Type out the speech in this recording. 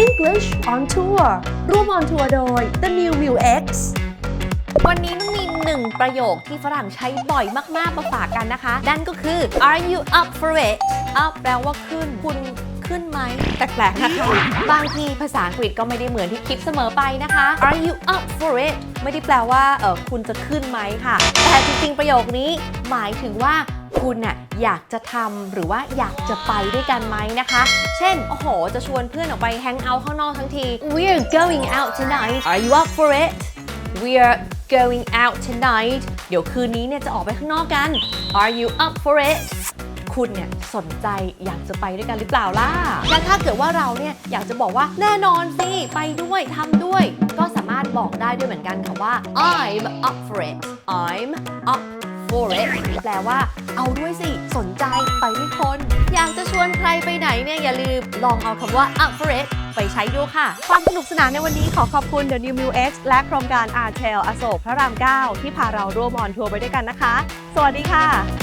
English on Tour ร่วม on tour โดย The New Mu X วันนี้มันมีหนึ่งประโยคที่ฝรั่งใช้บ่อยมาก ๆ มาฝากกันนะคะ นั่นก็คือ are you up for it up แปลว่าขึ้น คุณขึ้นไหมแปลกๆนะคะ บางทีภาษาอังกฤษก็ไม่ได้เหมือนที่คิดเสมอไปนะคะ are you up for it ไม่ได้แปลว่าเออคุณจะขึ้นไหมค่ะ แต่จริง ๆ ประโยคนี้หมายถึงว่า คุณน่ะอยากจะทำหรือว่าอยากจะไปด้วยกันไหมนะคะ เช่น โอ้โห จะชวนเพื่อนออกไปแฮงเอาท์ข้างนอกทั้งที we're going out tonight are you up for it We're going out tonight เดี๋ยวคืนนี้เนี่ยจะออกไปข้างนอกกัน Are you up for it คุณเนี่ยสนใจอยากจะไปด้วยกันหรือเปล่าล่ะ และถ้าเกิดว่าเราเนี่ยอยากจะบอกว่าแน่นอนสิไปด้วยทำด้วย ก็สามารถบอกได้ด้วยเหมือนกันค่ะว่า I'm up for it I'm up for it แปลว่า เอาด้วยสิ สนใจไปด้วยคน อยากจะชวนใครไปไหนเนี่ยอย่าลืม ลองเอาคำว่า up for it ไปใช้ดูค่ะ ความสนุกสนานในวันนี้ขอขอบคุณ The New Mu X และโครงการ a r t e l อโศกพระราม 9 ที่พาเราร่วม on tour ไปด้วยกันนะคะ สวัสดีค่ะ